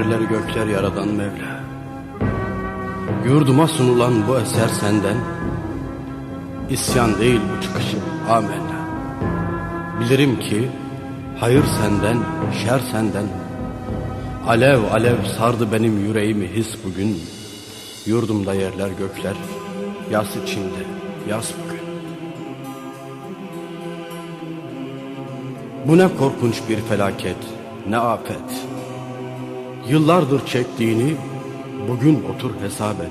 Yerleri gökler yaradan Mevla. Yurduma sunulan bu eser senden. İsyan değil bu çıkışım amenna Bilirim ki hayır senden, şer senden. Alev alev sardı benim yüreğimi his bugün. Yurdumda yerler gökler Yas içinde, yas bugün. Bu ne korkunç bir felaket, ne afet Yıllardır çektiğini bugün otur hesap et.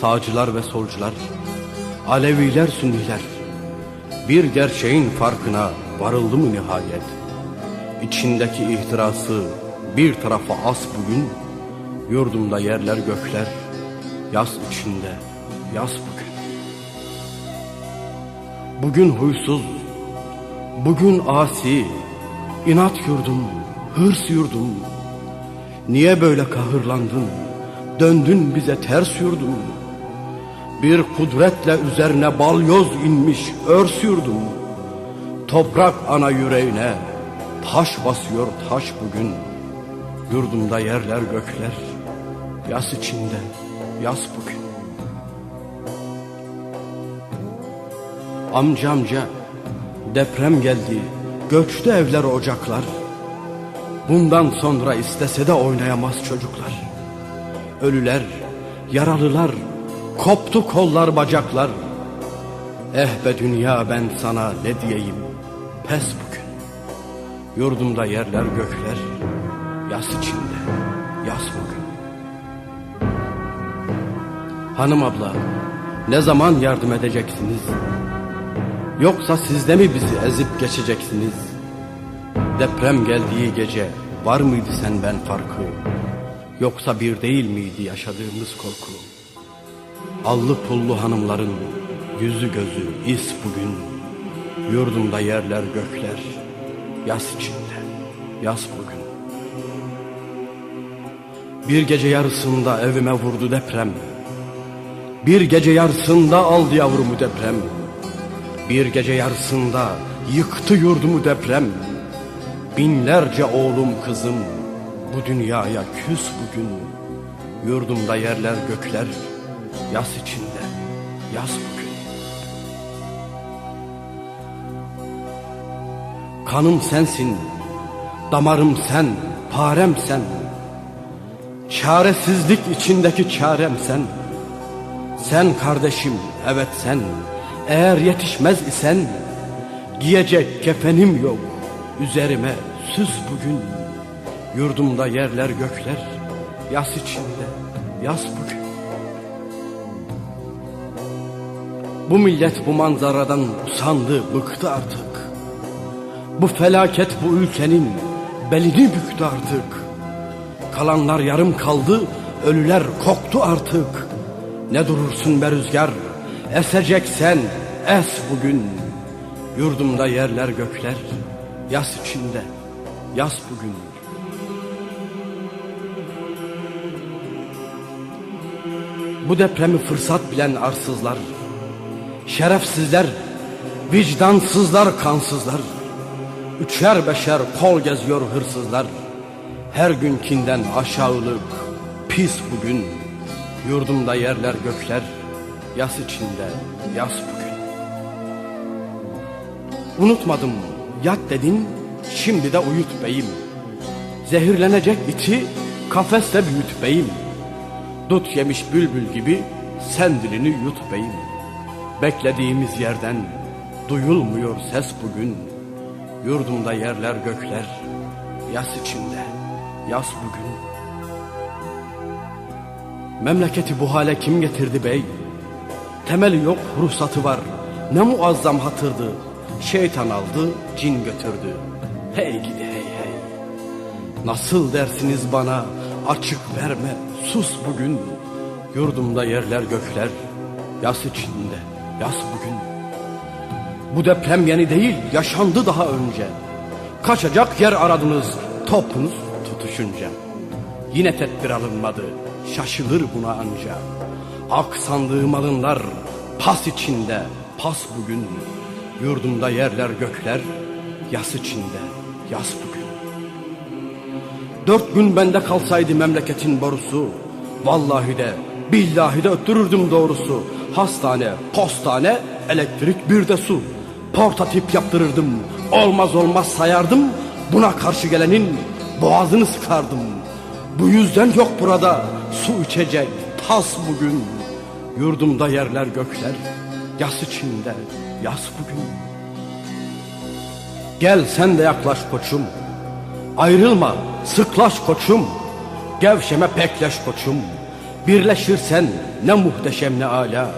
Sağcılar ve solcular, Aleviler, Sünniler, bir gerçeğin farkına varıldı mı nihayet? İçindeki ihtirası bir tarafa as bugün, yurdumda yerler gökler, yaz içinde, yaz bugün. Bugün huysuz, bugün asi, inat yurdum, hırs yurdum, Niye böyle kahırlandın? Döndün bize ters yurdum. Bir kudretle üzerine balyoz inmiş örs yurdum. Toprak ana yüreğine taş basıyor taş bugün. Yurdumda yerler gökler, yas içinde, yas bugün. Amcamca deprem geldi, göçtü evler ocaklar. Bundan sonra istese de oynayamaz çocuklar. Ölüler, yaralılar, koptu kollar bacaklar. Eh be dünya ben sana ne diyeyim, pes bugün. Yurdumda yerler gökler, yas içinde, yas bugün. Hanım abla, ne zaman yardım edeceksiniz? Yoksa siz de mi bizi ezip geçeceksiniz? Deprem geldiği gece var mıydı sen ben farkı? Yoksa bir değil miydi yaşadığımız korku? Allı pullu hanımların yüzü gözü is bugün. Yurdumda yerler gökler, yaz içinde, yaz bugün. Bir gece yarısında evime vurdu deprem. Bir gece yarısında aldı yavrumu deprem. Bir gece yarısında yıktı yurdumu deprem. Binlerce oğlum kızım bu dünyaya küs bugün. Yurdumda yerler gökler, yaz içinde, yaz bugün. Kanım sensin, damarım sen, parem sen. Çaresizlik içindeki çarem sen. Sen kardeşim, evet sen. Eğer yetişmez isen, giyecek kefenim yok üzerime süs bugün. Yurdumda yerler gökler, yas içinde, yas bugün. Bu millet bu manzaradan usandı, bıktı artık. Bu felaket bu ülkenin belini büktü artık. Kalanlar yarım kaldı, ölüler koktu artık. Ne durursun be rüzgar, eseceksen es bugün. Yurdumda yerler gökler, Yaz içinde, yaz bugün. Bu depremi fırsat bilen arsızlar, şerefsizler, vicdansızlar, kansızlar, üçer beşer kol geziyor hırsızlar. Her günkinden aşağılık, pis bugün, yurdumda yerler gökler, yaz içinde, yaz bugün. Unutmadım Yat dedin, şimdi de uyut beyim. Zehirlenecek iti kafeste büyüt beyim. Dut yemiş bülbül gibi sen dilini yut beyim. Beklediğimiz yerden duyulmuyor ses bugün. Yurdumda yerler gökler, yas içinde, yas bugün. Memleketi bu hale kim getirdi bey? Temeli yok, ruhsatı var. Ne muazzam hatırdı, Şeytan aldı, cin götürdü. Hey gidi hey hey. Nasıl dersiniz bana açık verme, sus bugün. Yurdumda yerler gökler, yas içinde, yas bugün. Bu deprem yeni değil, yaşandı daha önce. Kaçacak yer aradınız, topunuz tutuşunca. Yine tedbir alınmadı, şaşılır buna anca. Ak sandığım alınlar, pas içinde, pas bugün. Yurdumda yerler gökler, yas içinde, yas bugün. Dört gün bende kalsaydı memleketin borusu Vallahi de billahi de öttürürdüm doğrusu. Hastane, postane, elektrik bir de su. Portatip yaptırırdım Olmaz olmaz sayardım. Buna karşı gelenin boğazını sıkardım. Bu yüzden yok burada su içecek tas bugün. Yurdumda yerler gökler Yas içinde yas bugün. Gel sen de yaklaş koçum. Ayrılma sıklaş koçum. Gevşeme pekleş koçum. Birleşirsen ne muhteşem ne ala.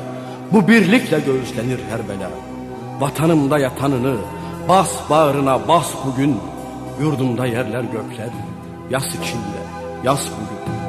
Bu birlikle göğüslenir her bela. Vatanımda yatanını Bas bağrına bas bugün. Yurdumda yerler gökler. Yas içinde yas bugün